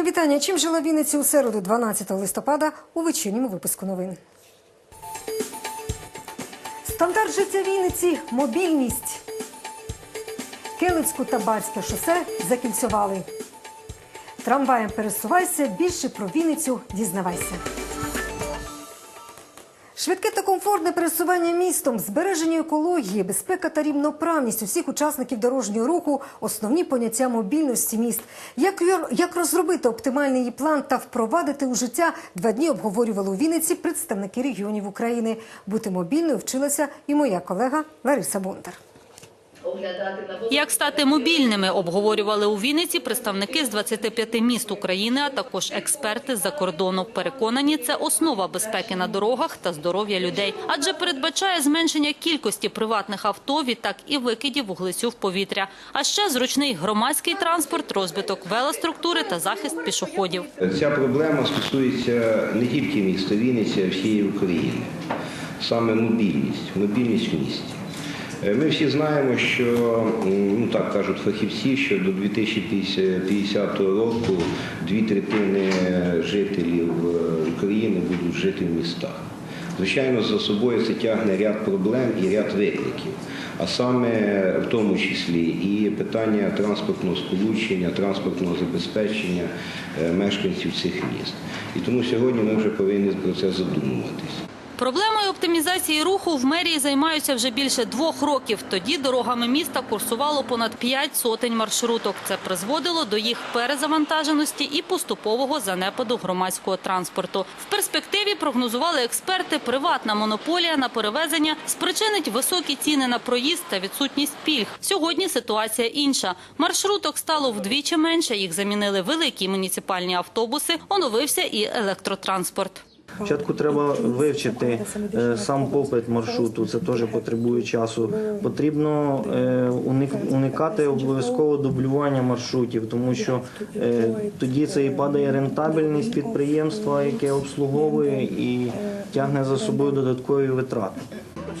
Мої вітання. Чим жила Вінниця у середу, 12 листопада, у вечірньому випуску новин. Стандарт життя Вінниці мобільність. Келицьку та Бальське шосе закільцювали. Трамваєм пересувайся, більше про Вінницю дізнавайся. Швидке та комфортне пересування містом, збереження екології, безпека та рівноправність усіх учасників дорожнього руху основні поняття мобільності міст. Як, як розробити оптимальний її план та впровадити у життя, два дні обговорювали у Вінниці представники регіонів України. Бути мобільною вчилася і моя колега Лариса Бондар. Як стати мобільними, обговорювали у Вінниці представники з 25 міст України, а також експерти з-за кордону. Переконані, це основа безпеки на дорогах та здоров'я людей, адже передбачає зменшення кількості приватних авто, відтак і викидів вуглецю в повітря. А ще зручний громадський транспорт, розвиток велоструктури та захист пішоходів. Ця проблема стосується не тільки міста Вінниця, а всієї України. Саме мобільність, мобільність в місті. Е, Ми всі знаємо, що, ну так кажуть фахівці, що до 2050 року дві третини жителів е, України будуть жити в містах. Звичайно, за собою це тягне ряд проблем і ряд викликів, а саме в тому числі і питання транспортного сполучення, транспортного забезпечення е, мешканців цих міст. І тому сьогодні ми вже повинні про це задумуватись. Проблемою оптимізації руху в мерії займаються вже більше двох років. Тоді дорогами міста курсувало понад п'ять сотень маршруток. Це призводило до їх перезавантаженості і поступового занепаду громадського транспорту. В перспективі прогнозували експерти, приватна монополія на перевезення спричинить високі ціни на проїзд та відсутність пільг. Сьогодні ситуація інша. Маршруток стало вдвічі менше. Їх замінили великі муніципальні автобуси. Оновився і електротранспорт. Спочатку треба вивчити е, сам попит маршруту, це теж потребує часу. Потрібно е, уникати обов'язково дублювання маршрутів, тому що е, тоді це і падає рентабельність підприємства, яке обслуговує, і тягне за собою додаткові витрати.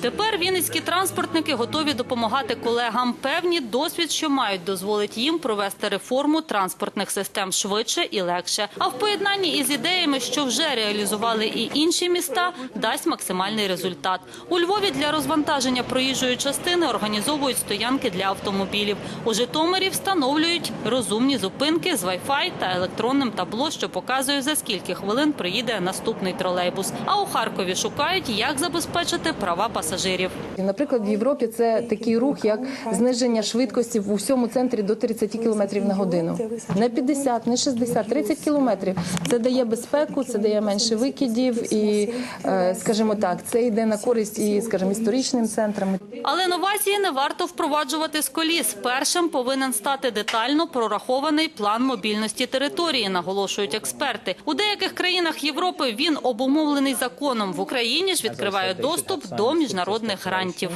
Тепер вінницькі транспортники готові допомагати колегам. Певні досвід, що мають, дозволить їм провести реформу транспортних систем швидше і легше. А в поєднанні із ідеями, що вже реалізували і інші міста, дасть максимальний результат. У Львові для розвантаження проїжджої частини організовують стоянки для автомобілів. У Житомирі встановлюють розумні зупинки з Wi-Fi та електронним табло, що показує за скільки хвилин приїде наступний тролейбус. А у Харкові шукають, як забезпечити права пасажирів. Наприклад, в Європі це такий рух, як зниження швидкості в усьому центрі до 30 км на годину. Не 50, не 60, 30 км. Це дає безпеку, це дає менше викидів, і, е, скажімо так, це йде на користь і, скажімо, історичним центрам. Але новації не варто впроваджувати з коліс. Першим повинен стати детально прорахований план мобільності території, наголошують експерти. У деяких країнах Європи він обумовлений законом. В Україні ж відкриває доступ до міжнародних грантів.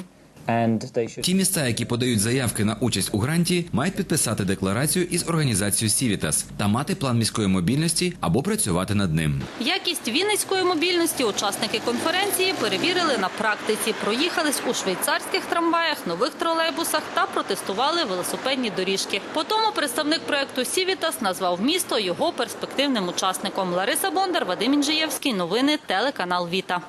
Ті міста, які подають заявки на участь у гранті, мають підписати декларацію із організацією Сівітас та мати план міської мобільності або працювати над ним. Якість вінницької мобільності учасники конференції перевірили на практиці. Проїхались у швейцарських трамваях, нових тролейбусах та протестували велосипедні доріжки. Потому представник проекту Сівітас назвав місто його перспективним учасником. Лариса Бондар, Вадим Інжиєвський. Новини телеканал Віта.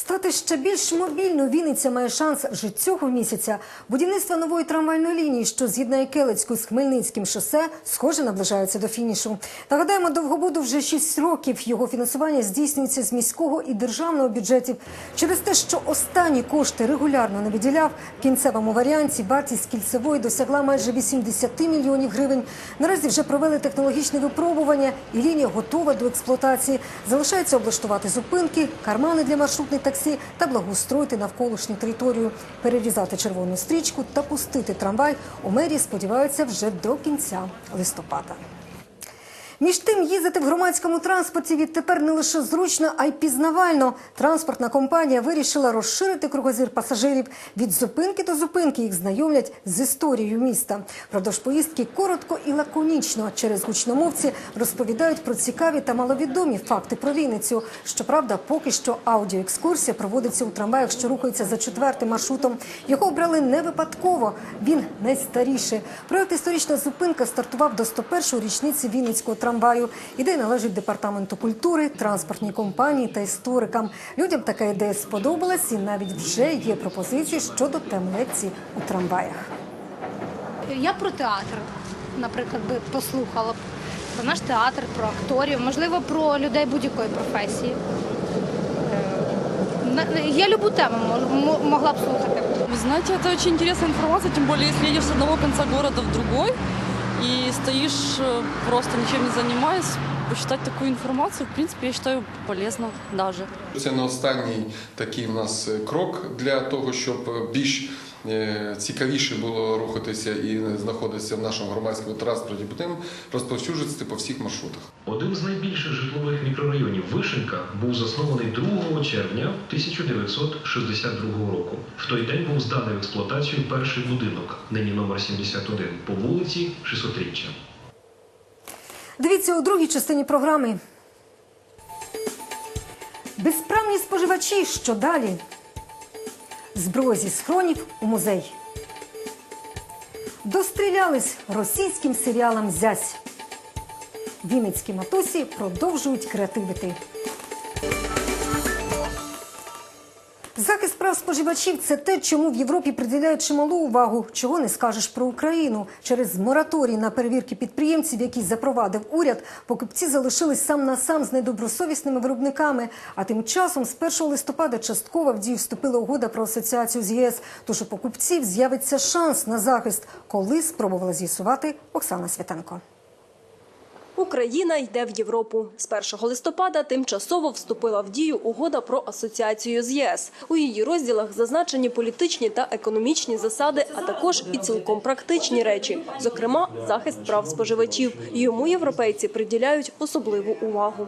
Стати ще більш мобільною Вінниця має шанс вже цього місяця. Будівництво нової трамвайної лінії, що з'єднає Келецьку з Хмельницьким шосе, схоже наближається до фінішу. Нагадаємо, довгобуду вже 6 років. Його фінансування здійснюється з міського і державного бюджетів. Через те, що останні кошти регулярно не виділяв, в кінцевому варіанті вартість кільцевої досягла майже 80 мільйонів гривень. Наразі вже провели технологічне випробування, і лінія готова до експлуатації. Залишається облаштувати зупинки, кармани для маршрутних таксі та благоустроїти навколишню територію, перерізати червону стрічку та пустити трамвай. У мерії сподіваються вже до кінця листопада. Між тим, їздити в громадському транспорті відтепер не лише зручно, а й пізнавально. Транспортна компанія вирішила розширити кругозір пасажирів. Від зупинки до зупинки їх знайомлять з історією міста. Продовж поїздки коротко і лаконічно через гучномовці розповідають про цікаві та маловідомі факти про Вінницю. Щоправда, поки що аудіоекскурсія проводиться у трамваях, що рухаються за четвертим маршрутом. Його обрали не випадково. Він найстаріший. Проект історична зупинка стартував до 101-ї річниці Вінницького трамваю. Ідея належить департаменту культури, транспортній компанії та історикам. Людям така ідея сподобалась, і навіть вже є пропозиції щодо тем лекцій у трамваях. Я про театр, наприклад, би послухала б про наш театр, про акторів, можливо, про людей будь-якої професії. Е, Я любу тему могла б слухати. Вы знаете, это очень интересная информация, тем более, если едешь с одного конца города в другой и стоишь э, просто ничем не занимаясь, почитати таку інформацію, в принципі, я вважаю, полезно даже. Це не останній такий у нас е, крок для того, щоб більш е, цікавіше було рухатися і знаходитися в нашому громадському транспорті. Будемо розповсюджуватися по всіх маршрутах. Один з найбільших житлових мікрорайонів Вишенька був заснований 2 червня 1962 року. В той день був зданий в експлуатацію перший будинок, нині номер 71, по вулиці 600-річчя. Дивіться у другій частині програми. Безправні споживачі. Що далі? Зброя зі схронів у музей. Дострілялись російським серіалам зязь. Вінницькі матусі продовжують креативити. Захист прав споживачів це те, чому в Європі приділяють чималу увагу, чого не скажеш про Україну. Через мораторій на перевірки підприємців, які запровадив уряд, покупці залишились сам на сам з недобросовісними виробниками. А тим часом з 1 листопада частково в дію вступила угода про асоціацію з ЄС. Тож у покупців з'явиться шанс на захист, коли спробувала з'ясувати Оксана Святенко. Україна йде в Європу. З 1 листопада тимчасово вступила в дію угода про асоціацію з ЄС. У її розділах зазначені політичні та економічні засади, а також і цілком практичні речі, зокрема захист прав споживачів. Йому європейці приділяють особливу увагу.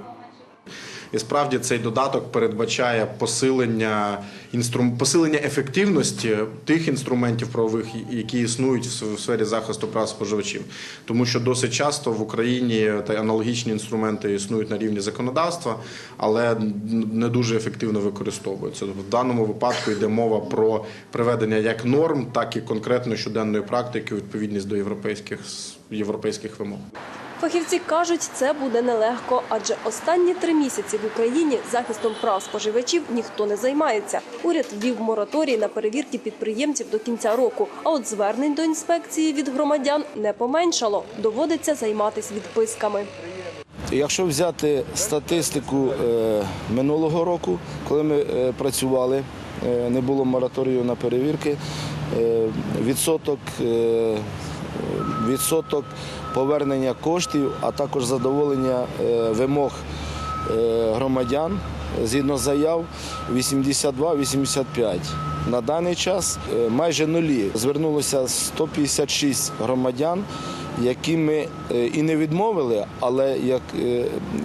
І справді цей додаток передбачає посилення інструм... посилення ефективності тих інструментів правових, які існують в сфері захисту прав споживачів, тому що досить часто в Україні та аналогічні інструменти існують на рівні законодавства, але не дуже ефективно використовуються. В даному випадку йде мова про приведення як норм, так і конкретно щоденної практики відповідність до європейських європейських вимог. Фахівці кажуть, це буде нелегко, адже останні три місяці в Україні захистом прав споживачів ніхто не займається. Уряд ввів мораторій на перевірки підприємців до кінця року. А от звернень до інспекції від громадян не поменшало. Доводиться займатися відписками. Якщо взяти статистику е, минулого року, коли ми е, працювали, е, не було мораторію на перевірки, відсоток, відсоток повернення коштів, а також задоволення е, вимог е, громадян згідно заяв 82-85. На даний час е, майже нулі. Звернулося 156 громадян, які ми і не відмовили, але як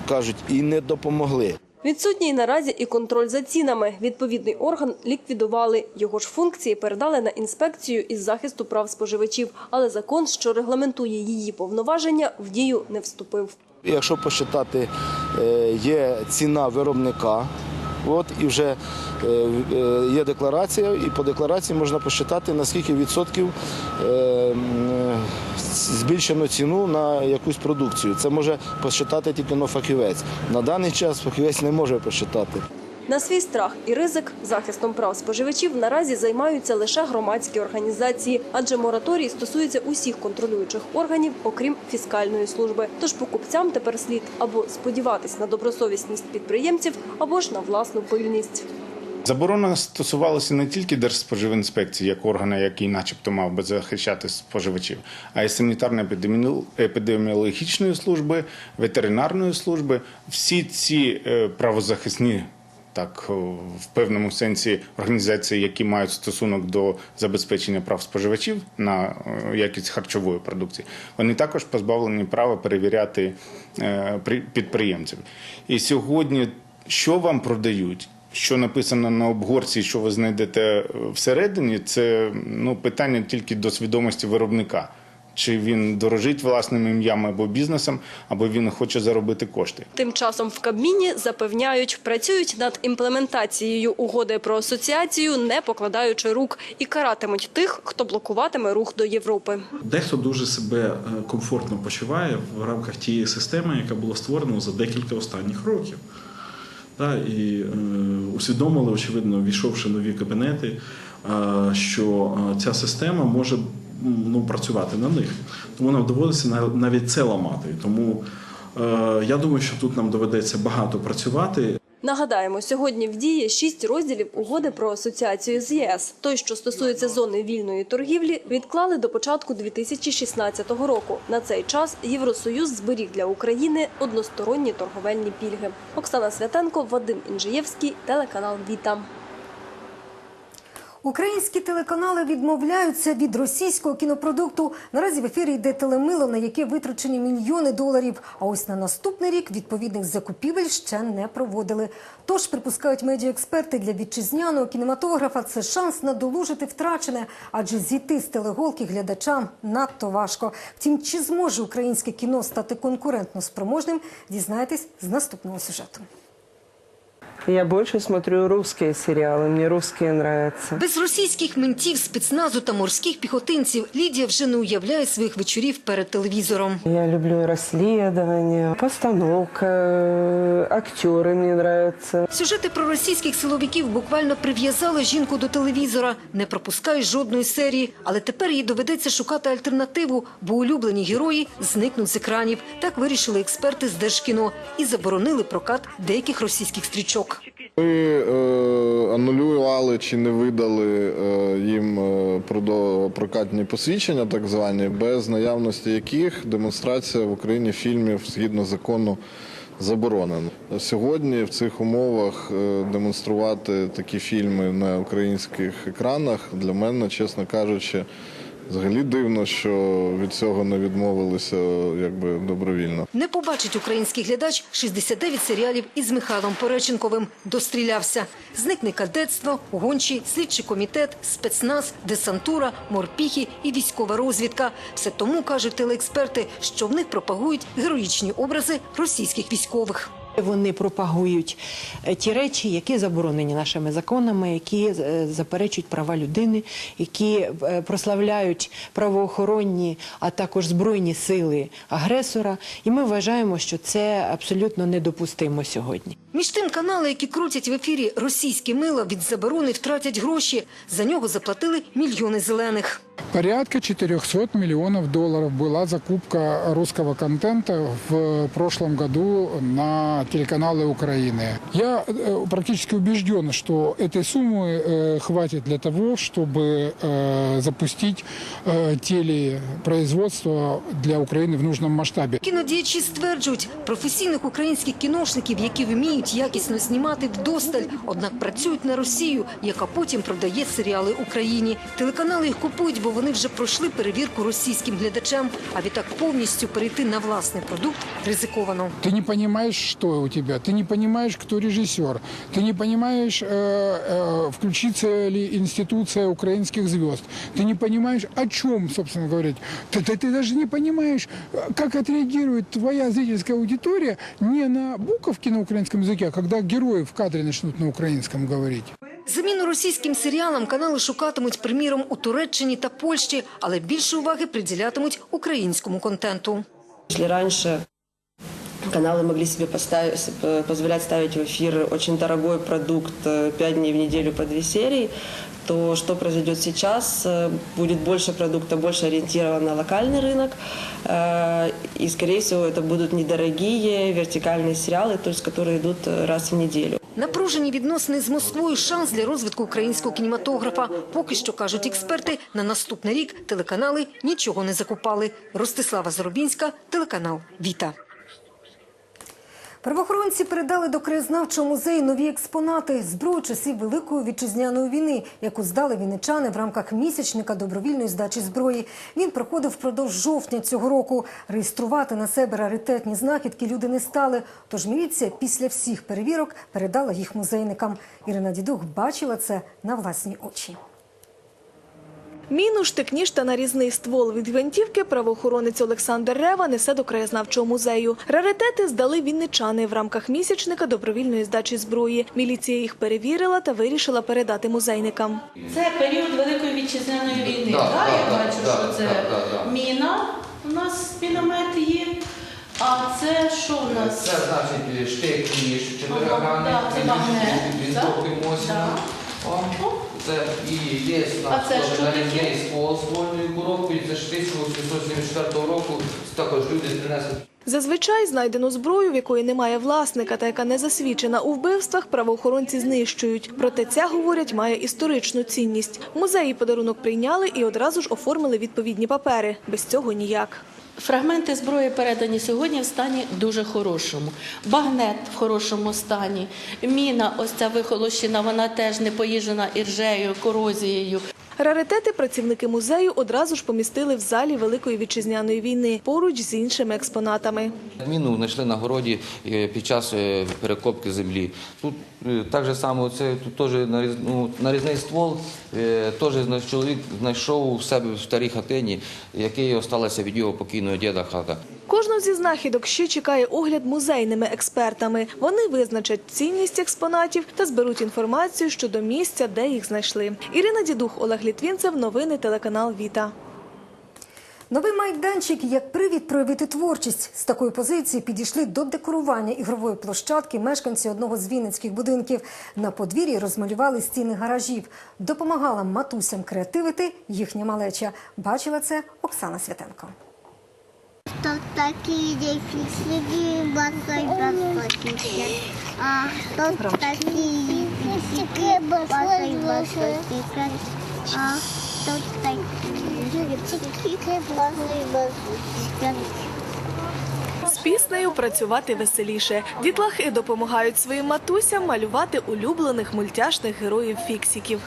кажуть, і не допомогли. Відсутній наразі і контроль за цінами. Відповідний орган ліквідували. Його ж функції передали на інспекцію із захисту прав споживачів, але закон, що регламентує її повноваження, в дію не вступив. Якщо посчитати, е, є ціна виробника. От і вже е, е, є декларація, і по декларації можна посчитати, наскільки відсотків збільшено ціну на якусь продукцію. Це може посчитати тільки но фахівець. На даний час фахівець не може посчитати. На свій страх і ризик захистом прав споживачів наразі займаються лише громадські організації, адже мораторій стосується усіх контролюючих органів, окрім фіскальної служби. Тож покупцям тепер слід або сподіватись на добросовісність підприємців, або ж на власну пильність. Заборона стосувалася не тільки Держспоживінспекції, як органа, який начебто мав би захищати споживачів, а й санітарно-епідеміологічної служби, ветеринарної служби. Всі ці е, правозахисні так в певному сенсі організації, які мають стосунок до забезпечення прав споживачів на е, якість харчової продукції, вони також позбавлені права перевіряти е, підприємців. І сьогодні, що вам продають? Що написано на обгорці, що ви знайдете е, всередині, це ну питання тільки до свідомості виробника. Чи він дорожить власним ім'ям або бізнесом, або він хоче заробити кошти. Тим часом в Кабміні запевняють, працюють над імплементацією угоди про асоціацію, не покладаючи рук, і каратимуть тих, хто блокуватиме рух до Європи. Дехто дуже себе е, комфортно почуває в рамках тієї системи, яка була створена за декілька останніх років. Та, і е, усвідомили, очевидно, війшовши нові кабінети, е, що е, ця система може ну, працювати на них. Тому нам доводиться на- навіть це ламати. Тому е, я думаю, що тут нам доведеться багато працювати. Нагадаємо, сьогодні в дії шість розділів угоди про асоціацію з ЄС. Той, що стосується зони вільної торгівлі, відклали до початку 2016 року. На цей час Євросоюз зберіг для України односторонні торговельні пільги. Оксана Святенко, Вадим Інжиєвський, телеканал Віта. Українські телеканали відмовляються від російського кінопродукту. Наразі в ефірі йде телемило, на яке витрачені мільйони доларів. А ось на наступний рік відповідних закупівель ще не проводили. Тож припускають медіаексперти для вітчизняного кінематографа. Це шанс надолужити втрачене, адже зійти з телеголки глядачам надто важко. Втім, чи зможе українське кіно стати конкурентно спроможним, дізнаєтесь з наступного сюжету. Я больше смотрю русские сериалы, мне русские нравятся. Без російських ментів, спецназу та морських піхотинців Лідія вже не уявляє своїх вечорів перед телевізором. Я люблю расследования, постановка, э, актеры мне нравятся. Сюжети про російських силовиків буквально прив'язали жінку до телевізора. Не пропускає жодної серії, але тепер їй доведеться шукати альтернативу, бо улюблені герої зникнуть з екранів. Так вирішили експерти з Держкіно і заборонили прокат деяких російських стрічок. Ми е, анулювали чи не видали е, їм е, прокатні посвідчення, так звані, без наявності яких демонстрація в Україні фільмів згідно закону заборонена. Сьогодні в цих умовах е, демонструвати такі фільми на українських екранах для мене, чесно кажучи, взагалі дивно, що від цього не відмовилися якби добровільно. Не побачить український глядач 69 серіалів із Михайлом Пореченковим. Дострілявся. Зникне кадетство, гончі, слідчий комітет, спецназ, десантура, морпіхи і військова розвідка. Все тому, кажуть телеексперти, що в них пропагують героїчні образи російських військових. Вони пропагують е, ті речі, які заборонені нашими законами, які е, заперечують права людини, які е, прославляють правоохоронні, а також збройні сили агресора. І ми вважаємо, що це абсолютно недопустимо сьогодні. Між тим канали, які крутять в ефірі російське мило, від заборони втратять гроші. За нього заплатили мільйони зелених. Порядка 400 миллионов долларов была закупка русского контента в прошлом году на телеканалы Украины. Я э, практически убежден, что этой суммы э, хватит для того, чтобы э, запустить э, телепроизводство для Украины в нужном масштабе. Кінодіячі стверджують, професійних українських кіношників, які вміють якісно знімати вдосталь, однак працюють на Росію, яка потім продає серіали Україні. Телеканали їх купують, бо вони вже пройшли перевірку російським глядачам. А відтак повністю перейти на власний продукт ризиковано. Ты не понимаешь, что у тебя, ты не понимаешь, кто режиссер, ты не понимаешь, э, э, включится ли институция украинских звезд, ты не понимаешь, о чем, собственно говорить. Ты, ты, ты даже не понимаешь, э, как отреагирует твоя зрительская аудитория не на буковки на украинском языке, а когда герои в кадре начнут на украинском говорить. Заміну російським серіалам канали шукатимуть, приміром, у Туреччині та Польщі, але більше уваги приділятимуть українському контенту. Если раньше каналы могли себе поставить, позволять ставить в эфир очень дорогой продукт э, пять дней в неделю по две серии, то что произойдет сейчас? Э, Будет больше продукта, больше ориентирован на локальный рынок. Э, И, скорее всего, это будут недорогие вертикальные сериалы, то есть которые идут э, раз в неделю. Напружені відносини з Москвою – шанс для розвитку українського кінематографа. Поки що, кажуть експерти, на наступний рік телеканали нічого не закупали. Ростислава Заробінська, телеканал «Віта». Правоохоронці передали до краєзнавчого музею нові експонати зброю часів Великої вітчизняної війни, яку здали вінничани в рамках місячника добровільної здачі зброї. Він проходив впродовж жовтня цього року. Реєструвати на себе раритетні знахідки люди не стали. Тож міліція після всіх перевірок передала їх музейникам. Ірина Дідух бачила це на власні очі. Міну, штик-ніж та нарізний ствол від гвинтівки правоохоронець Олександр Рева несе до краєзнавчого музею. Раритети здали вінничани в рамках місячника добровільної здачі зброї. Міліція їх перевірила та вирішила передати музейникам. Це період Великої вітчизняної війни. Да, так? да, Я бачу, да, що це да, да, да. міна. У нас міномет є. А це що в нас? Це значить штик ніж Ага, чотиригранний, да, це магнет, да? О, Це і є нарізний з вольною коробкою, це ж 1874 року, також люди принесли. Зазвичай знайдену зброю, в якої немає власника та яка не засвідчена у вбивствах, правоохоронці знищують. Проте ця, говорять, має історичну цінність. Музеї подарунок прийняли і одразу ж оформили відповідні папери. Без цього ніяк. Фрагменти зброї передані сьогодні в стані дуже хорошому. Багнет в хорошому стані. Міна, ось ця вихолощена, вона теж не поїжджена іржею, корозією. Раритети працівники музею одразу ж помістили в залі Великої вітчизняної війни поруч з іншими експонатами. Міну знайшли на городі е, під час е, перекопки землі. Тут е, так же само, це тут теж ну, нарізний ствол. Теж чоловік знайшов у себе в старій хатині, який осталася від його покійного діда хата. Кожну зі знахідок ще чекає огляд музейними експертами. Вони визначать цінність експонатів та зберуть інформацію щодо місця, де їх знайшли. Ірина Дідух, Олег Літвінцев, новини телеканал Віта. Новий майданчик як привід проявити творчість. З такої позиції підійшли до декорування ігрової площадки мешканці одного з вінницьких будинків. На подвір'ї розмалювали стіни гаражів. Допомагала матусям креативити їхня малеча. Бачила це Оксана Святенко. Тут такие фиксики, большой большой А тут такие фиксики, большой большой А тут такие фиксики, большой большой З піснею працювати веселіше. Дітлахи допомагають своїм матусям малювати улюблених мультяшних героїв фіксиків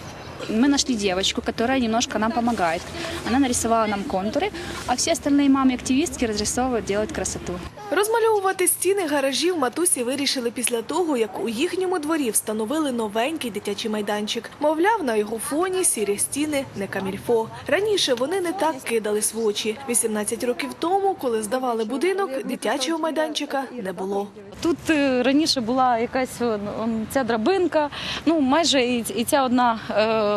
Мы нашли девочку, которая немножко нам помогает. Она нарисовала нам контуры, а все остальные мамы-активистки разрисовывают, делают красоту. Розмальовувати стіни гаражів матусі вирішили після того, як у їхньому дворі встановили новенький дитячий майданчик. Мовляв, на його фоні сірі стіни не камільфо. Раніше вони не так кидались в очі. 18 років тому, коли здавали будинок, дитячого майданчика не було. Тут е, раніше була якась ця драбинка, ну майже і, ця одна.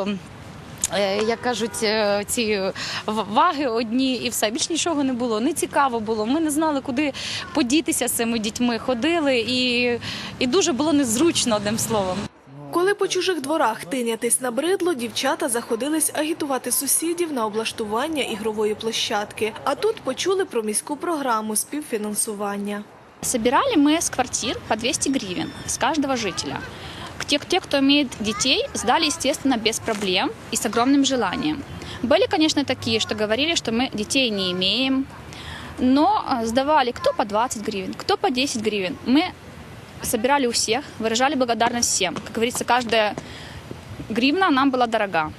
Е, Як кажуть, е, ці ваги одні і все більш нічого не було. Не цікаво було. Ми не знали, куди подітися з цими дітьми. Ходили, і, і дуже було незручно одним словом. Коли по чужих дворах тинятись набридло, дівчата заходились агітувати сусідів на облаштування ігрової площадки. А тут почули про міську програму співфінансування. Собирали мы с квартир по 200 гривен с каждого жителя. Те, те, кто имеет детей, сдали, естественно, без проблем и с огромным желанием. Были, конечно, такие, что говорили, что мы детей не имеем, но а, сдавали кто по 20 гривен, кто по 10 гривен. Мы собирали у всех, выражали благодарность всем. Как говорится, каждая гривна нам была дорога.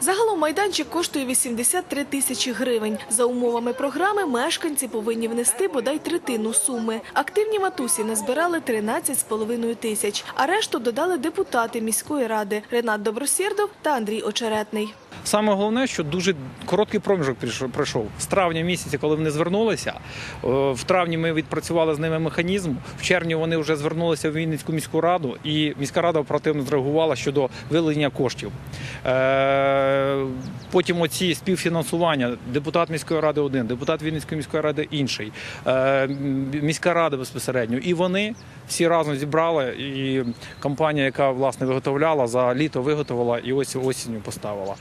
Загалом майданчик коштує 83 тисячі гривень. За умовами програми мешканці повинні внести бодай третину суми. Активні матусі назбирали 13,5 тисяч, а решту додали депутати міської ради Ренат Добросєрдов та Андрій Очеретний. Саме головне, що дуже короткий проміжок пройшов. З травня місяця, коли вони звернулися, е, в травні ми відпрацювали з ними механізм. В червні вони вже звернулися в Вінницьку міську раду, і міська рада оперативно зреагувала щодо вилення коштів. Е, Потім оці співфінансування. Депутат міської ради один, депутат Вінницької міської ради інший, е, міська рада безпосередньо. І вони всі разом зібрали. І компанія, яка власне виготовляла, за літо виготовила і ось осінню поставила.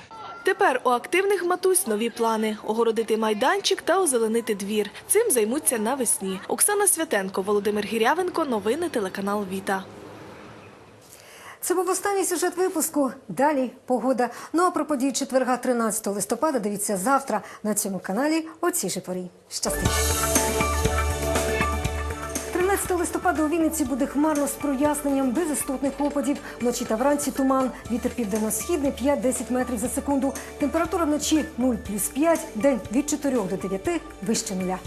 Тепер у активних матусь нові плани – огородити майданчик та озеленити двір. Цим займуться навесні. Оксана Святенко, Володимир Гірявенко. Новини телеканал Віта. Це був останній сюжет випуску. Далі погода. Ну а про події четверга 13 листопада дивіться завтра на цьому каналі о цій же порі. Щастить! 13 листопада у Вінниці буде хмарно з проясненням, без істотних опадів. Вночі та вранці туман. Вітер південно-східний 5-10 метрів за секунду. Температура вночі 0 плюс 5, день від 4 до 9, вище нуля.